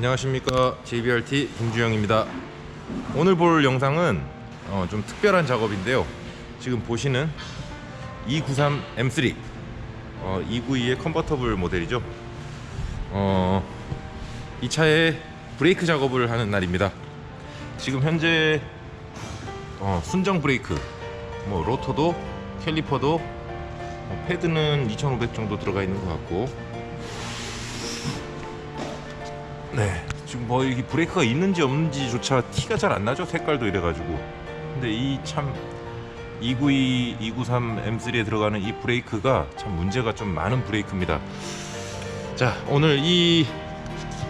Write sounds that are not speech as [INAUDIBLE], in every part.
안녕하십니까. JBRT 김주영입니다. 오늘 볼 영상은 어, 좀 특별한 작업인데요. 지금 보시는 293 M3 어, 292의 컨버터블 모델이죠. 어, 이 차에 브레이크 작업을 하는 날입니다. 지금 현재 어, 순정 브레이크 뭐 로터도 캘리퍼도 어, 패드는 2500 정도 들어가 있는 것 같고 네. 지금 뭐 이게 브레이크가 있는지 없는지조차 티가 잘 안 나죠? 색깔도 이래가지고. 근데 이 참 292, 293 M3에 들어가는 이 브레이크가 참 문제가 좀 많은 브레이크입니다. 자 오늘 이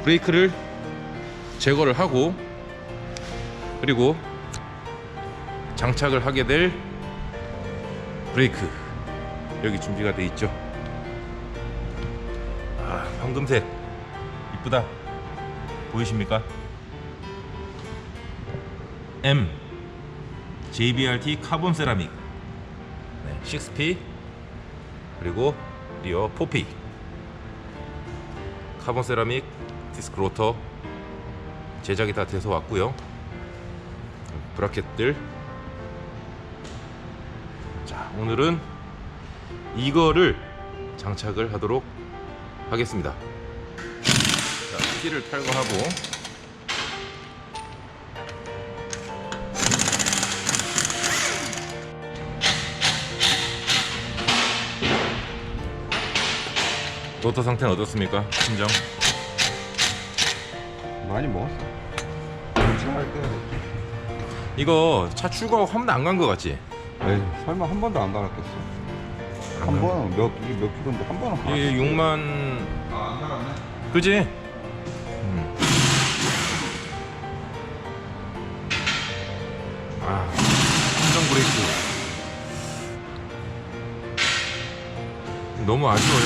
브레이크를 제거를 하고 그리고 장착을 하게 될 브레이크. 여기 준비가 돼 있죠? 아 황금색. 이쁘다 보이십니까? M. JBRT 카본 세라믹. 네, 6P 그리고 리어 4P 카본 세라믹 디스크 로터. 제작이 다 돼서 왔고요. 브라켓들. 자 오늘은 이거를 장착을 하도록 하겠습니다 자, 키를 탈거하고 로터 상태는 어떻습니까? 심정? 많이 먹었어. 차할 때, 이거 차 출고하고 한 번도 안 간 거 같지? 에이, 설마 한 번도 안 갈았겠어. 안한 가- 번은 몇, 이게 몇 킬로인데 한 번은. 이게 6만 아, 안 갈았네. 그지? 아, 순정 브레이크. 너무 아쉬워요.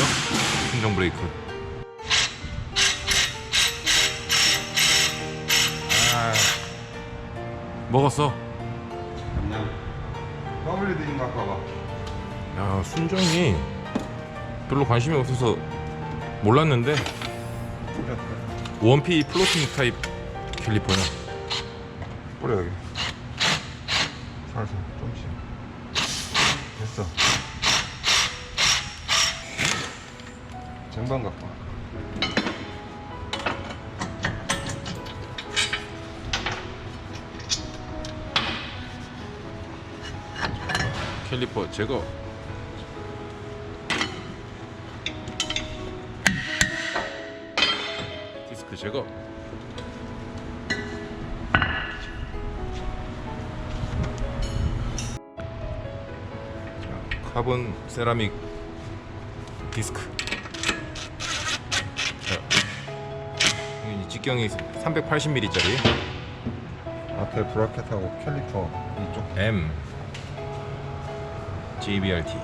순정 브레이크. 아, 먹었어. 야, 순정이 별로 관심이 없어서 몰랐는데 [LAUGHS] 원피 플로팅 타입 캘리퍼야. 뿌려 여기. 살살 좀씩. 됐어. 쟁반 갖고. 와. 캘리퍼 제거. 디스크 제거. 카본 세라믹 디스크. 자, 직경이 380mm짜리 앞에 브라켓하고 캘리퍼 이쪽. M JBRT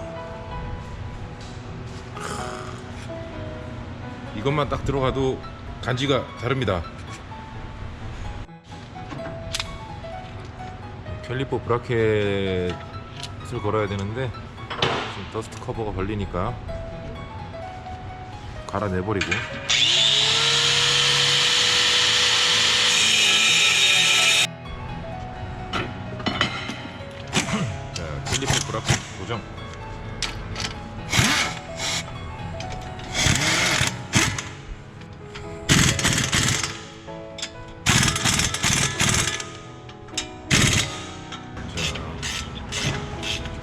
이것만 딱 들어가도 간지가 다릅니다 캘리퍼 브라켓을 걸어야 되는데 지금 더스트 커버가 걸리니까 갈아내버리고. [CLEARS THROAT] 자 캘리퍼 브라켓 고정. 자,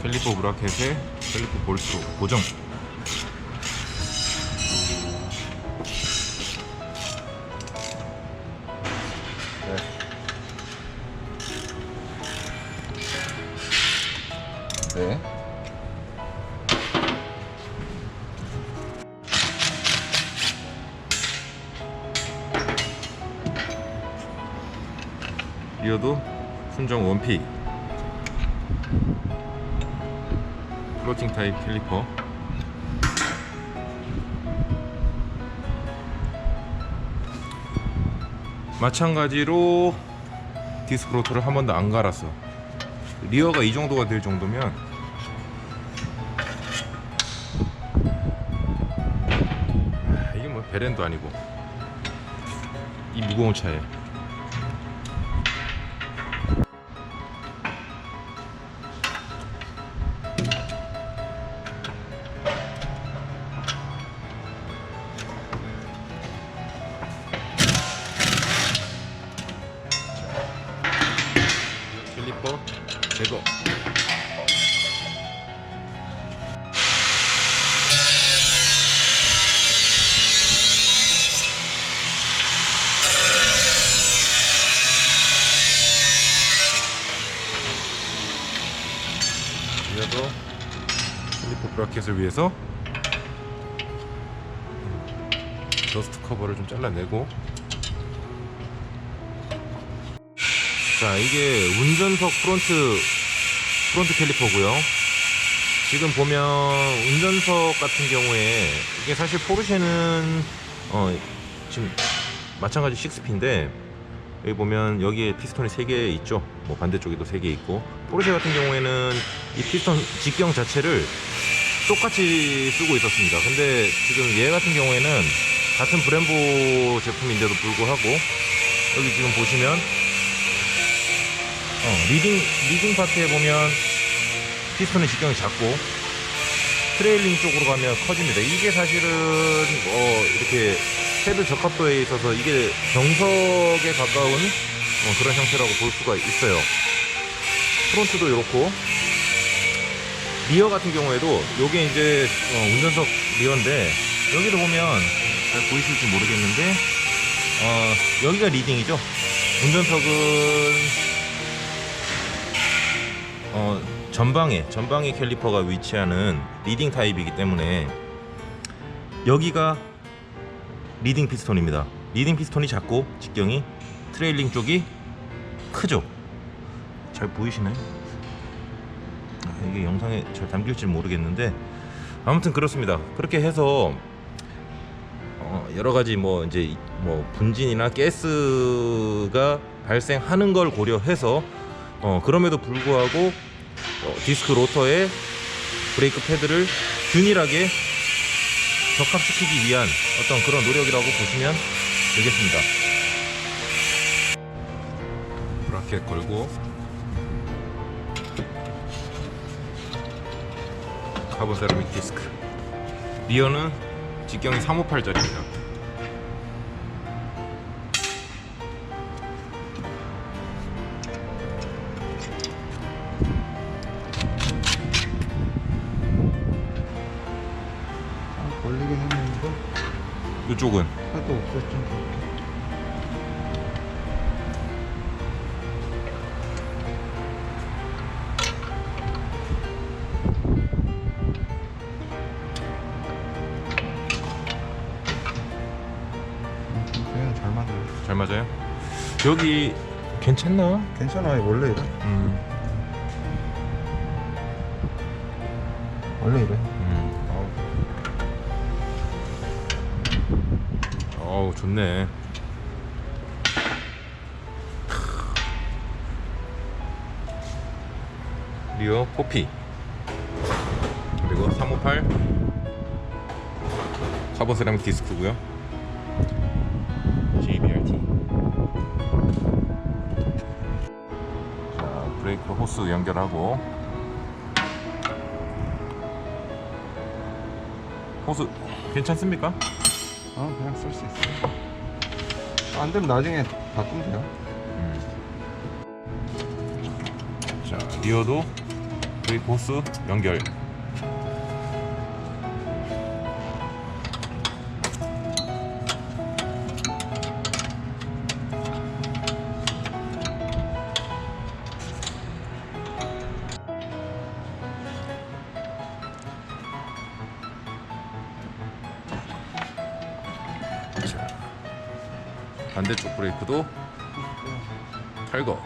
캘리퍼 브라켓에 캘리퍼 볼트 고정. 네. 리어도 순정 원피 플로팅 타입 캘리퍼 마찬가지로 디스크 로터를 한 번도 안 갈았어 리어가 이 정도가 될 정도면 아, 이게 뭐 베렌도 아니고 이 무거운 차에. 캘리퍼 제거. 이어서 캘리퍼 브라켓을 위해서 더스트 커버를 좀 잘라내고 자 이게 운전석 프론트 프론트 캘리퍼고요. 지금 보면 운전석 같은 경우에 이게 사실 포르쉐는 어 지금 마찬가지 6P인데 여기 보면 여기에 피스톤이 3개 있죠. 뭐 반대쪽에도 3개 있고. 포르쉐 같은 경우에는 이 피스톤 직경 자체를 똑같이 쓰고 있었습니다. 근데 지금 얘 같은 경우에는 같은 브렘보 제품인데도 불구하고 여기 지금 보시면 어, 리딩 리딩 파트에 보면 피스톤의 직경이 작고 트레일링 쪽으로 가면 커집니다. 이게 사실은 어, 이렇게 헤드 적합도에 있어서 이게 경석에 가까운 어, 그런 형태라고 볼 수가 있어요. 프론트도 이렇고 리어 같은 경우에도 요게 이제 어, 운전석 리어인데 여기도 보면 잘 보이실지 모르겠는데 어, 여기가 리딩이죠. 운전석은 어, 전방에 전방에 캘리퍼가 위치하는 리딩 타입이기 때문에 여기가 리딩 피스톤입니다. 리딩 피스톤이 작고 직경이 트레일링 쪽이 크죠. 잘 보이시나요? 아, 이게 영상에 잘 담길지 모르겠는데 아무튼 그렇습니다. 그렇게 해서 어, 여러 가지 뭐 이제 이- 뭐 분진이나 가스가 발생하는 걸 고려해서 어, 그럼에도 불구하고 어, 디스크 로터의 브레이크 패드를 균일하게 적합시키기 위한 어떤 그런 노력이라고 보시면 되겠습니다. 브라켓 걸고 카본 세라믹 디스크 리어는 직경이 358짜리입니다. 걸리긴 했는데 이쪽은 하도 없었죠. 그냥 잘 맞아요. 잘 맞아요? 여기 괜찮나? 괜찮아요. 원래 이래. 음, 원래 이래. 어우, 좋네. 리어 포피 그리고 358 카본 세라믹 디스크고요. JBRT. 자, 브레이크 호스 연결하고 호스 괜찮습니까? 아 그냥 쓸 수 있어요. 아, 안 되면 나중에 바꾸면 돼요. 자, 리어도 브레이크 호스 연결. 반대쪽 브레이크도 탈거.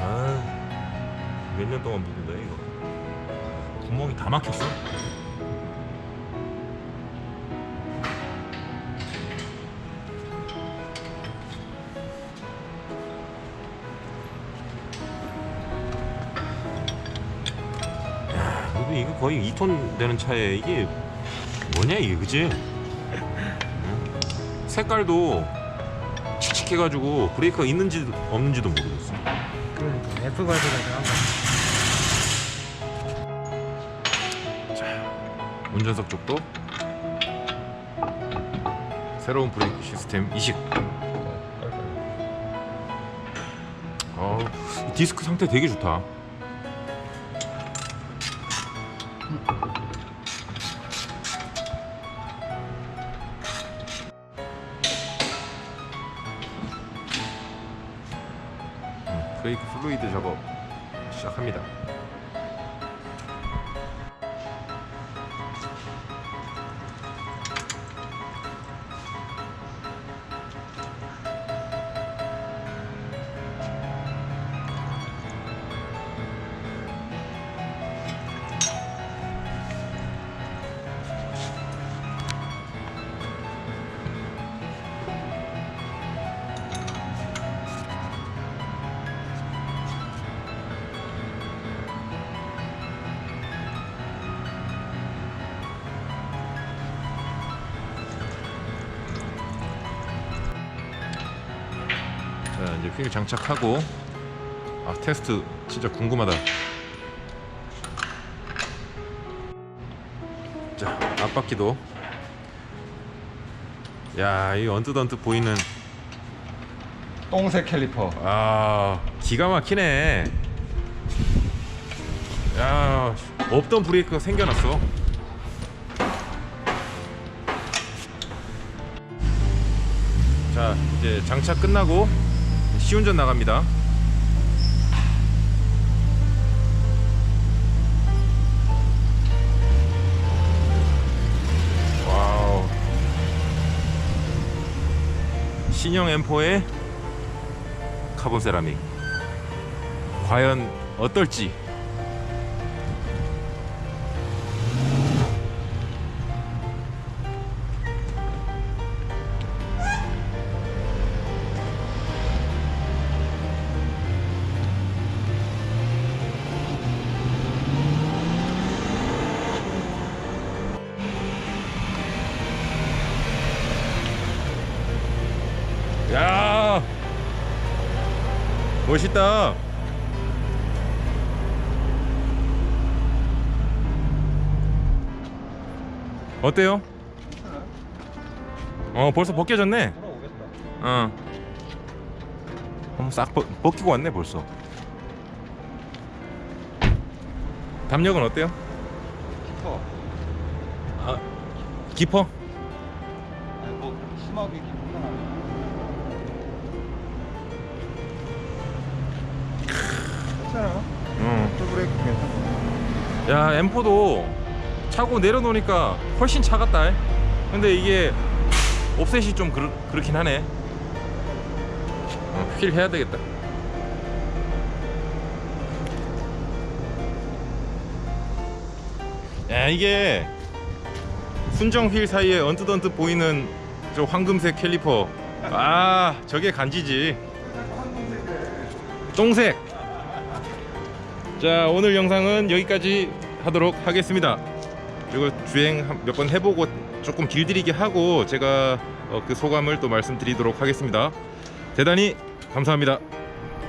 아, 몇 년 동안 묵은 거야 이거? 구멍이 다 막혔어. 거의 2톤 되는 차에 이게 뭐냐 이게 그지? 응? 색깔도 칙칙해가지고 브레이크가 있는지 없는지도 모르겠어. 그러니까 F 발사가 들어간 거. 운전석 쪽도 새로운 브레이크 시스템 이식. 어, 이 디스크 상태 되게 좋다. 브레이크 플루이드 작업 시작합니다. 이제 휠 장착하고. 아 테스트 진짜 궁금하다. 자 앞바퀴도. 야이 언뜻언뜻 보이는 똥색 캘리퍼. 아 기가 막히네. 야 없던 브레이크가 생겨났어. 자 이제 장착 끝나고 시운전 나갑니다. 와우. 신형 M4의 카본 세라믹. 과연 어떨지 멋있다 어때요? 어 벌써 벗겨졌네 돌아오겠다. 어 한번 싹 벗, 벗기고 왔네 벌써 담력은 어때요? 깊어. 아 깊어? 아니 뭐 심하게 깊은 건 아니야. 괜찮아. 응. 또 브레이크 괜찮아. 야 M4도 차고 내려놓으니까 훨씬 차갑다. 근데 이게 옵셋이 좀 그렇, 그렇긴 하네. 어, 휠 해야 되겠다. 야 이게 순정 휠 사이에 언뜻 언뜻 보이는 저 황금색 캘리퍼. 아 저게 간지지. 똥색 자 오늘 영상은 여기까지 하도록 하겠습니다. 그리고 주행 몇 번 해보고 조금 길들이게 하고 제가 어, 그 소감을 또 말씀드리도록 하겠습니다. 대단히 감사합니다